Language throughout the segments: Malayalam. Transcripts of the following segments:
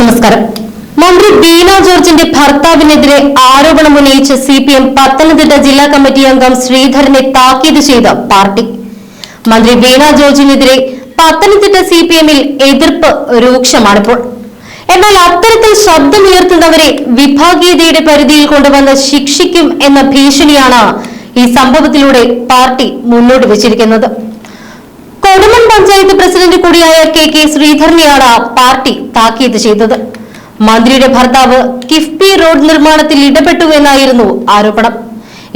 നമസ്കാരം. മന്ത്രി ബീന ജോർജിന്റെ ഭർത്താവിനെതിരെ ആരോപണം ഉന്നയിച്ച് സി പി എം പത്തനംതിട്ട ജില്ലാ കമ്മിറ്റി അംഗം ശ്രീധരനെ താക്കീത് ചെയ്ത പാർട്ടി. മന്ത്രി ബീന ജോർജിനെതിരെ പത്തനംതിട്ട സി പി എമ്മിൽ എതിർപ്പ് രൂക്ഷമാണിപ്പോൾ. എന്നാൽ അത്തരത്തിൽ ശബ്ദമുയർത്തുന്നവരെ വിഭാഗീയതയുടെ പരിധിയിൽ കൊണ്ടുവന്ന് ശിക്ഷിക്കും എന്ന ഭീഷണിയാണ് ഈ സംഭവത്തിലൂടെ പാർട്ടി മുന്നോട്ട് വെച്ചിരിക്കുന്നത്. കൊടുമൺ പഞ്ചായത്ത് പ്രസിഡന്റ് കൂടിയായ കെ കെ ശ്രീധരനെയാണ് പാർട്ടി താക്കീത് ചെയ്തത്. മന്ത്രിയുടെ ഭർത്താവ് കിഫ്ബി റോഡ് നിർമ്മാണത്തിൽ ഇടപെട്ടു എന്നായിരുന്നു ആരോപണം.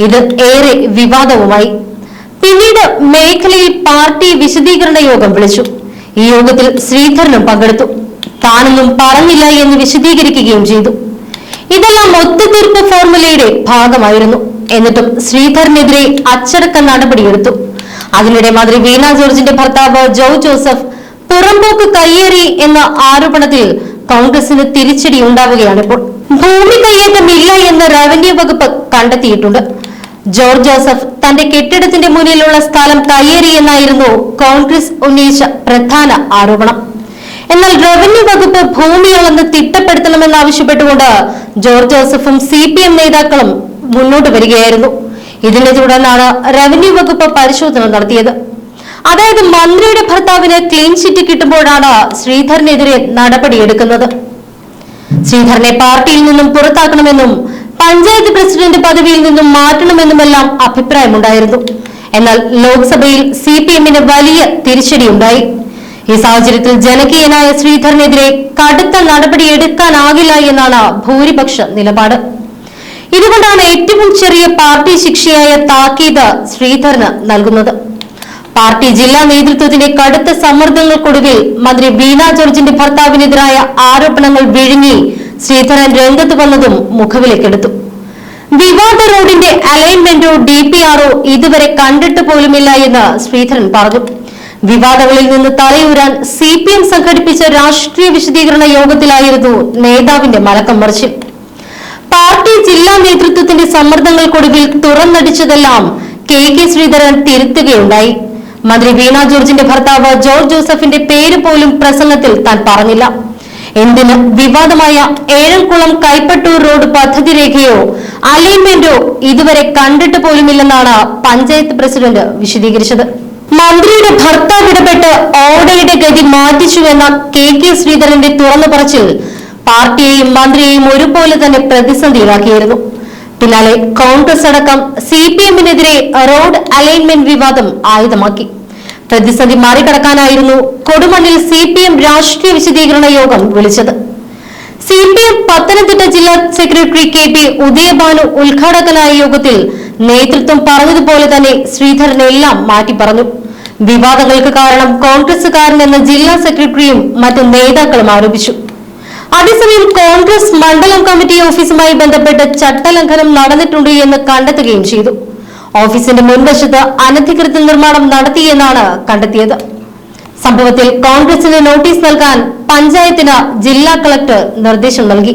ഇത് ഏറെ വിവാദവുമായി. പിന്നീട് മേഖലയിൽ പാർട്ടി വിശദീകരണ യോഗം വിളിച്ചു. ഈ യോഗത്തിൽ ശ്രീധരനും പങ്കെടുത്തു. താനൊന്നും പറഞ്ഞില്ല എന്ന് വിശദീകരിക്കുകയും ചെയ്തു. ഇതെല്ലാം ഒത്തുതീർപ്പ് ഫോർമുലയുടെ ഭാഗമായിരുന്നു. എന്നിട്ടും ശ്രീധരനെതിരെ അച്ചടക്ക നടപടിയെടുത്തു. അതിനിടെ മന്ത്രി വീണ ജോർജിന്റെ ഭർത്താവ് ജോ ജോസഫ് പുറമ്പോക്ക് കയ്യേറി എന്ന ആരോപണത്തിൽ കോൺഗ്രസിന് തിരിച്ചടി ഉണ്ടാവുകയാണ് ഇപ്പോൾ. ഭൂമി കയ്യേറ്റമില്ല എന്ന് റവന്യൂ വകുപ്പ് കണ്ടെത്തിയിട്ടുണ്ട്. ജോർജ് ജോസഫ് തന്റെ കെട്ടിടത്തിന്റെ മുന്നിലുള്ള സ്ഥലം കയ്യേറി എന്നായിരുന്നു കോൺഗ്രസ് ഉന്നയിച്ച പ്രധാന ആരോപണം. എന്നാൽ റവന്യൂ വകുപ്പ് ഭൂമി അളന്ന് തിട്ടപ്പെടുത്തണമെന്നാവശ്യപ്പെട്ടുകൊണ്ട് ജോർജ് ജോസഫും സി പി എം നേതാക്കളും മുന്നോട്ട് വരികയായിരുന്നു. ഇതിനെ തുടർന്നാണ് റവന്യൂ വകുപ്പ് പരിശോധന നടത്തിയത്. അതായത് മന്ത്രിയുടെ ഭർത്താവിന് ക്ലീൻ ചിറ്റ് കിട്ടുമ്പോഴാണ് ശ്രീധരനെതിരെ നടപടിയെടുക്കുന്നത് ശ്രീധരനെ പാർട്ടിയിൽ നിന്നും പുറത്താക്കണമെന്നും പഞ്ചായത്ത് പ്രസിഡന്റ് പദവിയിൽ നിന്നും മാറ്റണമെന്നുമെല്ലാം അഭിപ്രായമുണ്ടായിരുന്നു. എന്നാൽ ലോക്സഭയിൽ സി പി എമ്മിന് വലിയ തിരിച്ചടിയുണ്ടായി. ഈ സാഹചര്യത്തിൽ ജനകീയനായ ശ്രീധരനെതിരെ കടുത്ത നടപടിയെടുക്കാനാകില്ല എന്നാണ് ഭൂരിപക്ഷ നിലപാട്. ഇതുകൊണ്ടാണ് ഏറ്റവും ചെറിയ പാർട്ടി ശിക്ഷയായ താക്കീത് ശ്രീധരന് നൽകുന്നത്. പാർട്ടി ജില്ലാ നേതൃത്വത്തിന്റെ കടുത്ത സമ്മർദ്ദങ്ങൾക്കൊടുവിൽ മന്ത്രി വീണ ജോർജിന്റെ ഭർത്താവിനെതിരായ ആരോപണങ്ങൾ വിഴുങ്ങി ശ്രീധരൻ രംഗത്ത് വന്നതും മുഖവിലേക്കെടുത്തു. വിവാദ റോഡിന്റെ അലൈൻമെന്റോ ഡി പി ആറോ ഇതുവരെ കണ്ടിട്ട് പോലുമില്ല എന്ന് ശ്രീധരൻ പറഞ്ഞു. വിവാദങ്ങളിൽ നിന്ന് തലയൂരാൻ സി പി എം സംഘടിപ്പിച്ച രാഷ്ട്രീയ വിശദീകരണ യോഗത്തിലായിരുന്നു നേതാവിന്റെ മലക്കം മറിച്ചിൽ. പാർട്ടി ജില്ലാ നേതൃത്വത്തിന്റെ സമ്മർദ്ദങ്ങൾക്കൊടുവിൽ തുറന്നടിച്ചതെല്ലാം കെ കെ ശ്രീധരൻ തിരുത്തുകയുണ്ടായി. മന്ത്രി വീണ ജോർജിന്റെ ഭർത്താവ് ജോർജ് ജോസഫിന്റെ പേര് പോലും പ്രസംഗത്തിൽ താൻ പറഞ്ഞില്ല. എന്തിന് വിവാദമായ ഏഴംകുളം കൈപ്പട്ടൂർ റോഡ് പദ്ധതി രേഖയോ അലൈൻമെന്റോ ഇതുവരെ കണ്ടിട്ട് പോലുമില്ലെന്നാണ് പഞ്ചായത്ത് പ്രസിഡന്റ് വിശദീകരിച്ചത്. മന്ത്രിയുടെ ഭർത്താവ് ഇടപെട്ട് ഓടയുടെ ഗതി മാറ്റിച്ചുവെന്ന കെ കെ ശ്രീധരന്റെ തുറന്നു പറച്ചിൽ പാർട്ടിയെയും മന്ത്രിയെയും ഒരുപോലെ തന്നെ പ്രതിസന്ധിയിലാക്കിയിരുന്നു. പിന്നാലെ കോൺഗ്രസ് അടക്കം സി പി എമ്മിനെതിരെ റോഡ് അലൈൻമെന്റ് വിവാദം ആയുധമാക്കി. പ്രതിസന്ധി മറികടക്കാനായിരുന്നു കൊടുമണ്ണിൽ സി പി എം രാഷ്ട്രീയ വിശദീകരണ യോഗം വിളിച്ചത്. സി പി എം പത്തനംതിട്ട ജില്ലാ സെക്രട്ടറി കെ പി ഉദയഭാനു ഉദ്ഘാടകനായ യോഗത്തിൽ നേതൃത്വം പറഞ്ഞതുപോലെ തന്നെ ശ്രീധരനെല്ലാം മാറ്റി പറഞ്ഞു. വിവാദങ്ങൾക്ക് കാരണം കോൺഗ്രസുകാരനെന്ന് ജില്ലാ സെക്രട്ടറിയും മറ്റു നേതാക്കളും ആരോപിച്ചു. അതേസമയം കോൺഗ്രസ് മണ്ഡലം കമ്മിറ്റി ഓഫീസുമായി ബന്ധപ്പെട്ട് ചട്ടലംഘനം നടന്നിട്ടുണ്ട് എന്ന് കണ്ടെത്തുകയും ചെയ്തു. ഓഫീസിന്റെ മുൻവശത്ത് അനധികൃത നിർമ്മാണം നടത്തിയെന്നാണ് കണ്ടെത്തിയത്. സംഭവത്തിൽ കോൺഗ്രസിന് നോട്ടീസ് നൽകാൻ പഞ്ചായത്തിന് ജില്ലാ കളക്ടർ നിർദ്ദേശം നൽകി.